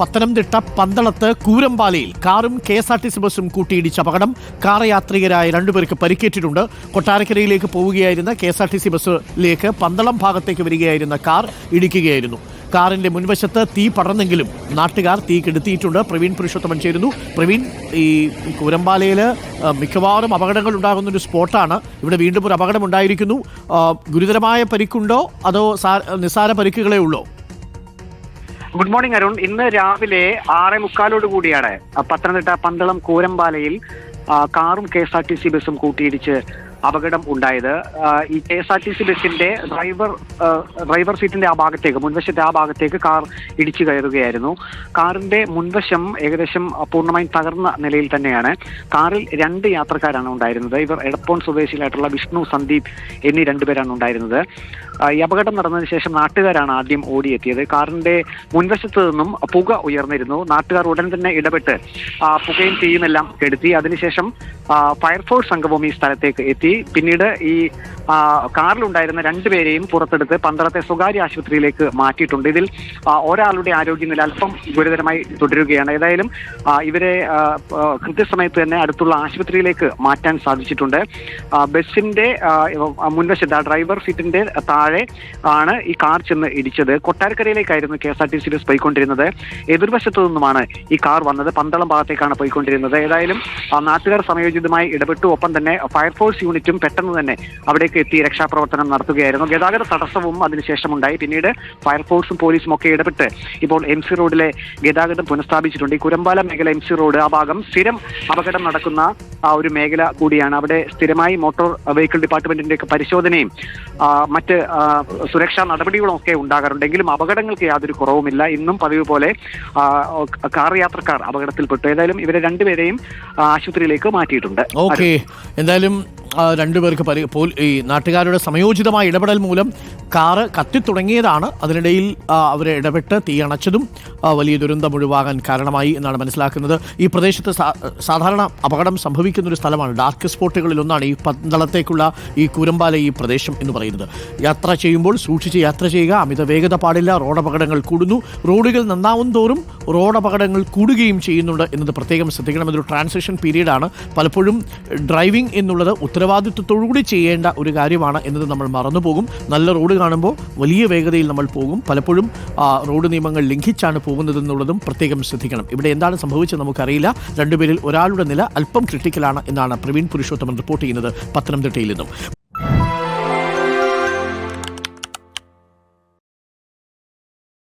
പത്തനംതിട്ട പന്തളത്ത് കൂരമ്പാലയിൽ കാറും K S R T C ബസ്സും കൂട്ടിയിടിച്ച അപകടം. കാർ യാത്രികരായ രണ്ടുപേർക്ക് പരിക്കേറ്റിട്ടുണ്ട്. കൊട്ടാരക്കരയിലേക്ക് പോവുകയായിരുന്ന K S R T C ബസ്സിലേക്ക് Pandalam ഭാഗത്തേക്ക് വരികയായിരുന്ന കാർ ഇടിക്കുകയായിരുന്നു. കാറിന്റെ മുൻവശത്ത് തീ പടർന്നെങ്കിലും നാട്ടുകാർ തീ കെടുത്തിയിട്ടുണ്ട്. പ്രവീൺ പുരുഷോത്തമൻ ചേരുന്നു. പ്രവീൺ ഈ കൂരമ്പാലയിൽ മിക്കവാറും അപകടങ്ങൾ ഉണ്ടാകുന്ന ഒരു സ്പോട്ടാണ്. ഇവിടെ വീണ്ടും ഒരു അപകടം ഉണ്ടായിരിക്കുന്നു. ഗുരുതരമായ പരിക്കുണ്ടോ? അതോ നിസ്സാര പരിക്കുകളേ ഉള്ളോ? ഗുഡ് മോർണിംഗ് അരുൺ ഇന്ന് രാവിലെ ആറേ മുക്കാലോട് കൂടിയാണ് പത്തനംതിട്ട പന്തളം കൂരമ്പാലയിൽ കാറും K S R T C ബസ്സും കൂട്ടിയിടിച്ച് അപകടം ഉണ്ടായത്. ഈ K S R T C ബസ്സിന്റെ ഡ്രൈവർ ഡ്രൈവർ സീറ്റിന്റെ ആ ഭാഗത്തേക്ക് മുൻവശത്തെ ആ ഭാഗത്തേക്ക് കാർ ഇടിച്ചു കയറുകയായിരുന്നു. കാറിന്റെ മുൻവശം ഏകദേശം പൂർണമായും തകർന്ന നിലയിൽ തന്നെയാണ്. കാറിൽ രണ്ട് യാത്രക്കാരാണ് ഉണ്ടായിരുന്നത്. ഇവർ എടപ്പോൺ സ്വദേശികളായിട്ടുള്ള വിഷ്ണു സന്ദീപ് എന്നീ രണ്ടുപേരാണ് ഉണ്ടായിരുന്നത്. ഈ അപകടം നടന്നതിന് ശേഷം നാട്ടുകാരാണ് ആദ്യം ഓടിയെത്തിയത്. കാറിന്റെ മുൻവശത്ത് നിന്നും പുക ഉയർന്നിരുന്നു. നാട്ടുകാർ ഉടൻ തന്നെ ഇടപെട്ട് പുകയും തീയുമെല്ലാം കെടുത്തി. അതിനുശേഷം ഫയർഫോഴ്സ് സംഘവും ഈ സ്ഥലത്തേക്ക് എത്തി. പിന്നീട് ഈ കാറിലുണ്ടായിരുന്ന രണ്ടുപേരെയും പുറത്തെടുത്ത് പന്തളത്തെ സ്വകാര്യ ആശുപത്രിയിലേക്ക് മാറ്റിയിട്ടുണ്ട്. ഇതിൽ ഒരാളുടെ ആരോഗ്യനില അല്പം ഗുരുതരമായി തുടരുകയാണ്. ഏതായാലും ഇവരെ കൃത്യസമയത്ത് തന്നെ അടുത്തുള്ള ആശുപത്രിയിലേക്ക് മാറ്റാൻ സാധിച്ചിട്ടുണ്ട്. ബസിന്റെ മുൻവശത്ത് ആ ഡ്രൈവർ സീറ്റിന്റെ താഴെ ആണ് ഈ കാർ ചെന്ന് ഇടിച്ചത്. കൊട്ടാരക്കരയിലേക്കായിരുന്നു K S R T C bus പോയിക്കൊണ്ടിരുന്നത്. എതിർവശത്തു നിന്നുമാണ് ഈ കാർ വന്നത്. പന്തളം ഭാഗത്തേക്കാണ് പോയിക്കൊണ്ടിരുന്നത്. ഏതായാലും നാട്ടുകാർ സമയോചിതമായി ഇടപെട്ടു. ഒപ്പം തന്നെ ഫയർഫോഴ്സ് യൂണിറ്റും പെട്ടെന്ന് തന്നെ അവിടേക്ക് എത്തി രക്ഷാപ്രവർത്തനം നടത്തുകയായിരുന്നു. ഗതാഗത തടസ്സവും അതിനുശേഷം ഉണ്ടായി പിന്നീട് ഫയർഫോഴ്സും പോലീസും ഒക്കെ ഇടപെട്ട് ഇപ്പോൾ എം സി റോഡിലെ ഗതാഗതം പുനഃസ്ഥാപിച്ചിട്ടുണ്ട്. ഈ കുരമ്പാല മേഖല എം സി റോഡ് ആ ഭാഗം സ്ഥിരം അപകടം നടക്കുന്ന ആ ഒരു മേഖല കൂടിയാണ്. അവിടെ സ്ഥിരമായി മോട്ടോർ വെഹിക്കിൾ ഡിപ്പാർട്ട്മെന്റിന്റെ ഒക്കെ പരിശോധനയും മറ്റ് സുരക്ഷാ നടപടികളും ഒക്കെ ഉണ്ടാകാറുണ്ടെങ്കിലും അപകടങ്ങൾക്ക് യാതൊരു കുറവുമില്ല. ഇന്നും പതിവ് പോലെ കാർ യാത്രക്കാർ അപകടത്തിൽപ്പെട്ടു. ഏതായാലും ഇവരെ രണ്ടുപേരെയും ആശുപത്രിയിലേക്ക് മാറ്റിയിട്ടുണ്ട്. ഓക്കെ. എന്തായാലും രണ്ടുപേർക്ക് പരി ഈ നാട്ടുകാരുടെ സമയോചിതമായ ഇടപെടൽ മൂലം കാറ് കത്തിത്തുടങ്ങിയതാണ്. അതിനിടയിൽ അവരെ ഇടപെട്ട് തീയണച്ചതും അണച്ചതും വലിയ ദുരന്തം ഒഴിവാകാൻ കാരണമായി എന്നാണ് മനസ്സിലാക്കുന്നത്. ഈ പ്രദേശത്ത് സാധാരണ അപകടം സംഭവിക്കുന്ന ഒരു സ്ഥലമാണ്. ഡാർക്ക് സ്പോട്ടുകളിൽ ഒന്നാണ് ഈ പന്തളത്തേക്കുള്ള ഈ കൂരമ്പാല ഈ പ്രദേശം എന്ന് പറയുന്നത്. യാത്ര ചെയ്യുമ്പോൾ സൂക്ഷിച്ച് യാത്ര ചെയ്യുക. അമിത വേഗത പാടില്ല. റോഡ് അപകടങ്ങൾ കൂടുന്നു. റോഡുകൾ നന്നാവും തോറും റോഡ് അപകടങ്ങൾ കൂടുകയും ചെയ്യുന്നുണ്ട് എന്നത് പ്രത്യേകം ശ്രദ്ധിക്കണം. ഇതൊരു ട്രാൻസിഷൻ പീരീഡാണ് പലപ്പോഴും ഡ്രൈവിംഗ് എന്നുള്ളത് ഉത്തരവാദിത്വത്തോടുകൂടി ചെയ്യേണ്ട ഒരു കാര്യമാണ് എന്നത് നമ്മൾ മറന്നുപോകും. നല്ല റോഡ് കാണുമ്പോൾ വലിയ വേഗതയിൽ നമ്മൾ പോകും. പലപ്പോഴും റോഡ് നിയമങ്ങൾ ലംഘിച്ചാണ് പോകുന്നതെന്നുള്ളതും പ്രത്യേകം ശ്രദ്ധിക്കണം. ഇവിടെ എന്താണ് സംഭവിച്ചത് നമുക്കറിയില്ല. രണ്ടുപേരിൽ ഒരാളുടെ നില അല്പം ക്രിട്ടിക്കലാണ് എന്നാണ് പ്രവീൺ പുരുഷോത്തമൻ റിപ്പോർട്ട് ചെയ്യുന്നത് പത്തനംതിട്ടയിൽ നിന്നും.